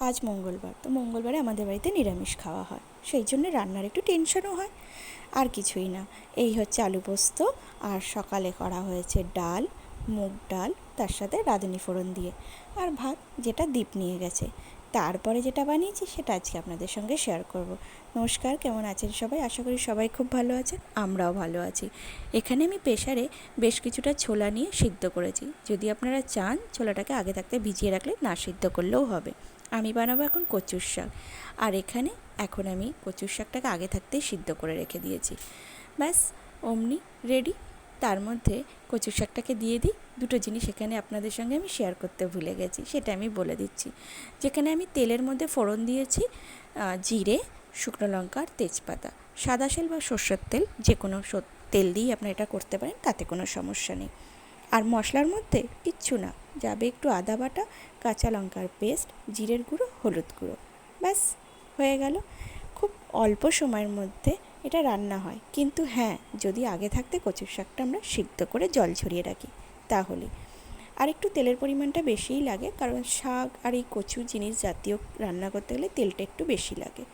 আজ মঙ্গলবার, তো মঙ্গলবারে আমাদের বাড়িতে নিরামিষ খাওয়া হয়। সেই জন্য রান্নার একটু টেনশনও হয়। আর কিছুই না। এই হচ্ছে আলু পোস্ত আর সকালে করা হয়েছে ডাল, মুগ ডাল, তার সাথে রাঁধুনি ফোড়ন দিয়ে। আর ভাত, যেটা দ্বীপ নিয়ে গেছে। তারপরে যেটা বানিয়েছি সেটা আজকে আপনাদের সঙ্গে শেয়ার করব। নমস্কার, কেমন আছেন সবাই? আশা করি সবাই খুব ভালো আছেন, আমরাও ভালো আছি। এখানে আমি প্রেশারে বেশ কিছুটা ছোলা নিয়ে সিদ্ধ করেছি। যদি আপনারা চান, ছোলাটাকে আগে থাকতে ভিজিয়ে রাখলে না সিদ্ধ করলেও হবে। আমি বানাবো এখন কচুর শাক। আর এখানে এখন আমি কচুর শাকটাকে আগে থাকতেই সিদ্ধ করে রেখে দিয়েছি। ব্যাস, অমনি রেডি তার মধ্যে কচু শাকটাকে দিয়ে দিই। দুটো জিনিস এখানে আপনাদের সঙ্গে আমি শেয়ার করতে ভুলে গেছি, সেটা আমি বলে দিচ্ছি। যেখানে আমি তেলের মধ্যে ফোড়ন দিয়েছি জিরে, শুকনো লঙ্কা আর তেজপাতা। সাদা তেল বা সর্ষের তেল, যে কোনো তেল দিয়েই আপনারা এটা করতে পারেন, তাতে কোনো সমস্যা নেই। আর মশলার মধ্যে কিচ্ছু না, যাবে একটু আদা বাটা, কাঁচা লঙ্কার পেস্ট, জিরের গুঁড়ো, হলুদ গুঁড়ো। ব্যাস, হয়ে গেল। খুব অল্প সময়ের মধ্যে এটা রান্না হয়। কিন্তু হ্যাঁ যদি আগে থাকতে কচুর শাকটা আমরা সিদ্ধ করে জল ছড়িয়ে রাখি, তাহলে। আর একটু তেলের পরিমাণটা বেশিই লাগে, কারণ শাক আর এই কচু জিনিস জাতীয় রান্না করতে গেলে তেলটা একটু বেশি লাগে।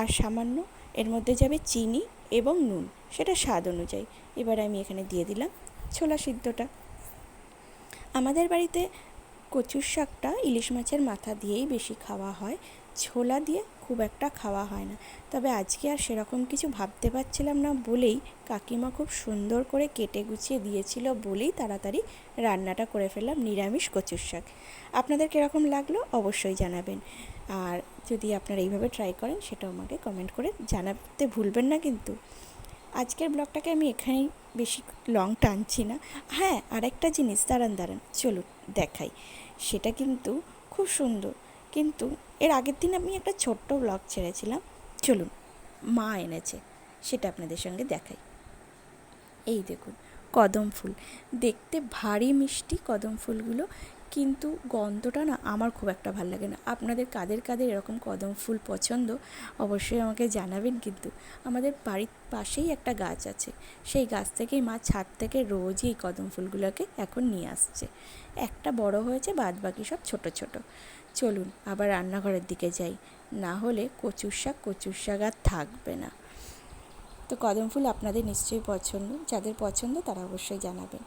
আর সামান্য এর মধ্যে যাবে চিনি এবং নুন, সেটা স্বাদ অনুযায়ী। এবার আমি এখানে দিয়ে দিলাম ছোলা সিদ্ধটা। আমাদের বাড়িতে কচুর শাকটা ইলিশ মাছের মাথা দিয়েই বেশি খাওয়া হয়। ছোলা দিয়ে খুব একটা খাওয়া হয় না। তবে আজকে আর সেরকম কিছু ভাবতে পারছিলাম না বলেই কাকিমা খুব সুন্দর করে কেটে গুছিয়ে দিয়েছিল বলেই তাড়াতাড়ি রান্নাটা করে ফেললাম নিরামিষ কচুর শাক। আপনাদের কীরকম লাগল অবশ্যই জানাবেন। আর যদি আপনারা এইভাবে ট্রাই করেন সেটাও আমাকে কমেন্ট করে জানাতে ভুলবেন না কিন্তু। আজকের ব্লগটাকে আমি এখানেই বেশি লং টানছি না। হ্যাঁ আরেকটা জিনিস, দাঁড়ান দাঁড়ান, চলুন, দেখাই। সেটা কিন্তু খুব সুন্দর। কিন্তু এর আগের দিন আমি একটা ছোট্ট ব্লগ ছেড়েছিলাম। চলুন, মা এনেছে, সেটা আপনাদের সঙ্গে দেখাই। এই দেখুন, কদম ফুল। দেখতে ভারী মিষ্টি কদম ফুলগুলো কিন্তু গন্ধটা না আমার খুব একটা ভালো লাগে না। আপনাদের কাদের কাদের এরকম কদম ফুল পছন্দ অবশ্যই আমাকে জানাবেন কিন্তু। আমাদের বাড়ির পাশেই একটা গাছ আছে। সেই গাছ থেকেই মা ছাদ থেকে রোজই এই কদম ফুলগুলোকে এখন নিয়ে আসছে। একটা বড় হয়েছে বাদ বাকি সব ছোট ছোট। চলুন, আবার রান্নাঘরের দিকে যাই। না হলে কচুর শাক কচুর শাক আর থাকবে না। তো কদম ফুল আপনাদের নিশ্চয়ই পছন্দ। যাদের পছন্দ তারা অবশ্যই জানাবেন।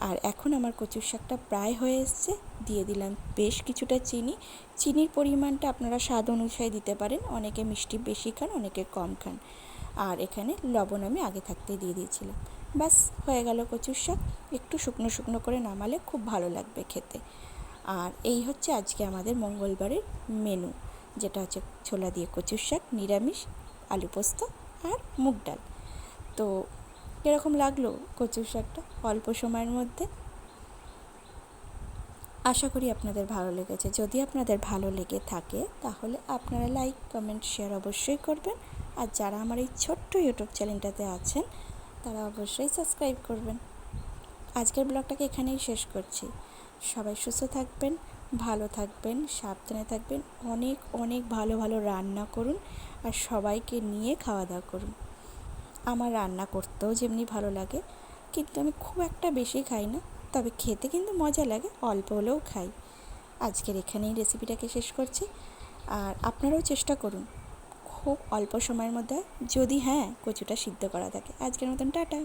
আর এখন আমার কচুর শাকটা প্রায় হয়ে এসছে। দিয়ে দিলাম বেশ কিছুটা চিনি। চিনির পরিমাণটা আপনারা স্বাদ অনুযায়ী দিতে পারেন। অনেকে মিষ্টি বেশি খান, অনেকে কম খান। আর এখানে লবণ আমি আগে থাকতে দিয়ে দিয়েছিলাম। বাস হয়ে গেল কচুর শাক। একটু শুকনো শুকনো করে নামালে খুব ভালো লাগবে খেতে। আর এই হচ্ছে আজকে আমাদের মঙ্গলবারের মেনু যেটা হচ্ছে ছোলা দিয়ে কচুর শাক, নিরামিষ, আলু পোস্ত আর মুগ ডাল। তো কীরকম লাগল কচুর শাকটা অল্প সময়ের মধ্যে? আশা করি আপনাদের ভালো লেগেছে। যদি আপনাদের ভালো লেগে থাকে, তাহলে আপনারা লাইক, কমেন্ট, শেয়ার অবশ্যই করবেন। আর যারা আমার এই ছোট্ট ইউটিউব চ্যানেলটাতে আছেন, তারা অবশ্যই সাবস্ক্রাইব করবেন। আজকের ব্লগটাকে এখানেই শেষ করছি। সবাই সুস্থ থাকবেন, ভালো থাকবেন, সাবধানে থাকবেন, অনেক অনেক ভালো ভালো রান্না করুন, আর সবাইকে নিয়ে খাওয়া দাওয়া করুন। আমার রান্না করতেও যেমনি ভালো লাগে, কিন্তু আমি খুব একটা বেশি খাই না। তবে খেতে কিন্তু মজা লাগে, অল্প হলেও খাই। আজকের এখানেই রেসিপিটাকে শেষ করছি। আর আপনারাও চেষ্টা করুন, খুব অল্প সময়ের মধ্যে যদি হ্যাঁ কচুটা সিদ্ধ করা থাকে। আজকের মতন, টাটা!